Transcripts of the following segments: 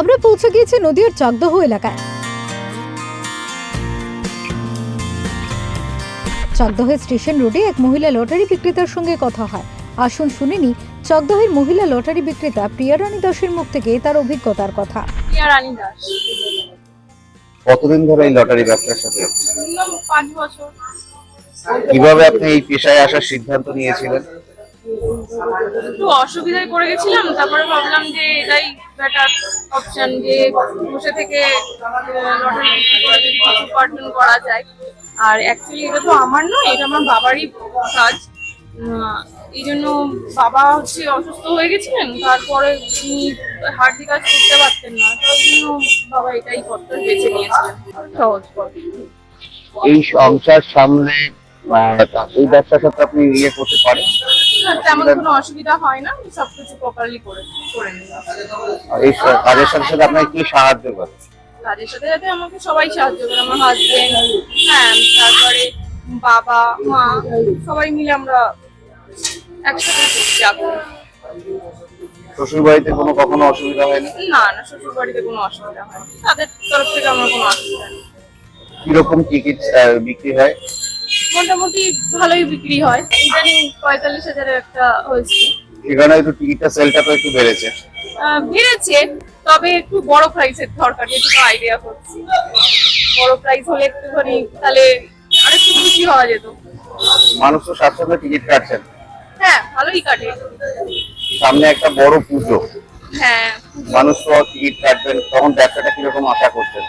আমরা পৌঁছে গিয়েছি নদীর চাকদহ এলাকায়। চাকদহ স্টেশন রোডে এক মহিলা লটারি বিক্রেতার সঙ্গে কথা হয়। আসুন শুনিনি চাকদহের মহিলা লটারি বিক্রেতা প্রিয়া রানী দাসের মুখ থেকে তার অভিজ্ঞতার কথা। প্রিয়া রানী দাস। কতদিন ধরে এই লটারি ব্যবসার সাথে? পাঁচ বছর। কীভাবে আপনি এই পেশায় আসার সিদ্ধান্ত নিয়েছিলেন? একটু অসুবিধায় পড়ে গেছিলাম, তারপরে ভাবলাম যে এটাই বেটার অপশন যে বসে থেকে উপার্জন করা যায়। আর অ্যাকচুয়ালি এটা তো আমার নয়, এটা আমার বাবারই কাজ। এই জন্য বাবা হচ্ছে অসুস্থ হয়ে গেছিলেন, তারপরে উনি হার্ডি কাজ করতে পারতেন না, তো ওই জন্য বাবা এটাই পথটা বেছে নিয়েছিলেন। সহজ পথ। এই সংসার সামনে এই ব্যবসার সাথে আপনি ইয়ে করতে পারেন। তেমন কোনো অসুবিধা হয় না সবকিছু প্রপারলি করে করে এই কাজের সাথে সাথে আপনাকে কি সাহায্য করে? কাজের সাথে সাথে আমাকে সবাই সাহায্য করে আমার হাজবেন্ড হ্যাঁ তারপরে বাবা মা সবাই মিলে আমরা একসাথে যাব শ্বশুর বাড়িতে কোনো কখনো অসুবিধা হয় না? না শ্বশুর বাড়িতে কোনো অসুবিধা হয় না। তাদের তরফ থেকে আমার কোনো অসুবিধা নেই। কীরকম টিকিট বিক্রি হয়? মোটামুটি ভালোই বিক্রি হয়। ইদানিং পঁয়তাল্লিশ হাজারের একটা হয়েছে। সেখানে একটু টিকিটটা সেলটা তো একটু বেড়েছে। বেড়েছে তবে একটু বড় প্রাইসের দরকার যেটুকু আইডিয়া করছি। বড় প্রাইস হলে একটুখানি তাহলে আরেকটু খুশি হওয়া যেত। মানুষ তো স্বাচ্ছন্দ্যে টিকিট কাটছেন। হ্যাঁ ভালোই কাটে। সামনে একটা বড় পুজো। হ্যাঁ। মানুষ তো টিকিট কাটবেন তখন ব্যবসাটা কীরকম আশা করছেন?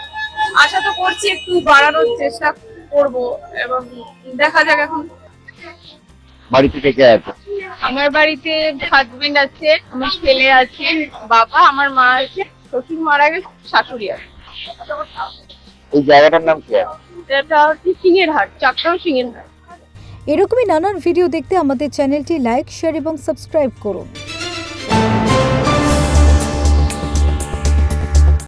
আশা তো করছি একটু বাড়ানোর চেষ্টা করব এবং দেখা যাক এখন। বাড়িতে থেকে আছে? আমার বাড়িতে হাজবেন্ড আছে আমার ছেলে আছে বাবা আমার মা আছে শ্বশুর মারা গেছে শাশুড়ি আছে। এই জায়গাটার নাম কি? এটা হচ্ছে সিংহের হাট চাকটাও সিংহের হাট এরকমই নানান ভিডিও দেখতে আমাদের চ্যানেলটি লাইক শেয়ার এবং সাবস্ক্রাইব করুন।